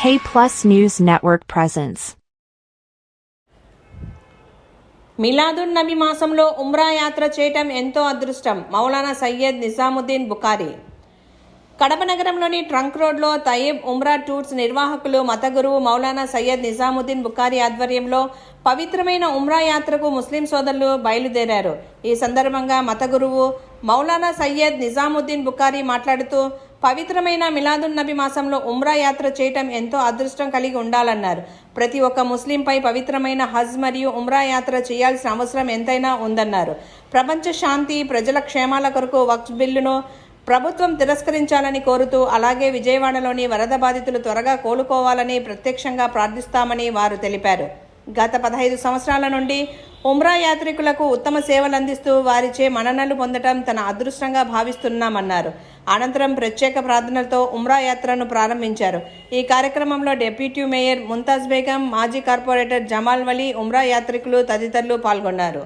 K Plus News Network presents. Milad-un Nabi మాసంలో ఉమ్రా యాత్ర చేయటం ఎంతో అదృష్టం. మౌలానా సయ్యద్ నిజాముద్దీన్ బుఖారీ. కడప నగరంలోని ట్రంక్ రోడ్లో తయ్యబ్ ఉమ్రా టూర్స్ నిర్వాహకులు మత గురువు మౌలానా సయ్యద్ నిజాముద్దీన్ బుఖారీ ఆధ్వర్యంలో పవిత్రమైన ఉమ్రా యాత్రకు ముస్లిం సోదరులు బయలుదేరారు. ఈ సందర్భంగా మత గురువు మౌలానా సయ్యద్ నిజాముద్దీన్ బుఖారీ మాట్లాడుతూ పవిత్రమైన మిలాదున్ నబి మాసంలో ఉమ్రా యాత్ర చేయటం ఎంతో అదృష్టం కలిగి ఉండాలన్నారు. ప్రతి ఒక్క ముస్లింపై పవిత్రమైన హజ్ మరియు ఉమ్రా యాత్ర చేయాల్సిన అవసరం ఎంతైనా ఉందన్నారు. ప్రపంచ శాంతి ప్రజల క్షేమాల కొరకు వక్ఫ్ బిల్లును ప్రభుత్వం తిరస్కరించాలని కోరుతూ అలాగే విజయవాడలోని వరద బాధితులు త్వరగా కోలుకోవాలని ప్రత్యక్షంగా ప్రార్థిస్తామని వారు తెలిపారు. గత పదహైదు సంవత్సరాల నుండి ఉమ్రా యాత్రికులకు ఉత్తమ సేవలు అందిస్తూ వారిచే మన్ననలు పొందటం తన అదృష్టంగా భావిస్తున్నామన్నారు. అనంతరం ప్రత్యేక ప్రార్థనలతో ఉమ్రా యాత్రను ప్రారంభించారు. ఈ కార్యక్రమంలో డెప్యూటీ మేయర్ ముంతాజ్ బేగం మాజీ కార్పొరేటర్ జమాల్ వలీ ఉమ్రా యాత్రికులు తదితరులు పాల్గొన్నారు.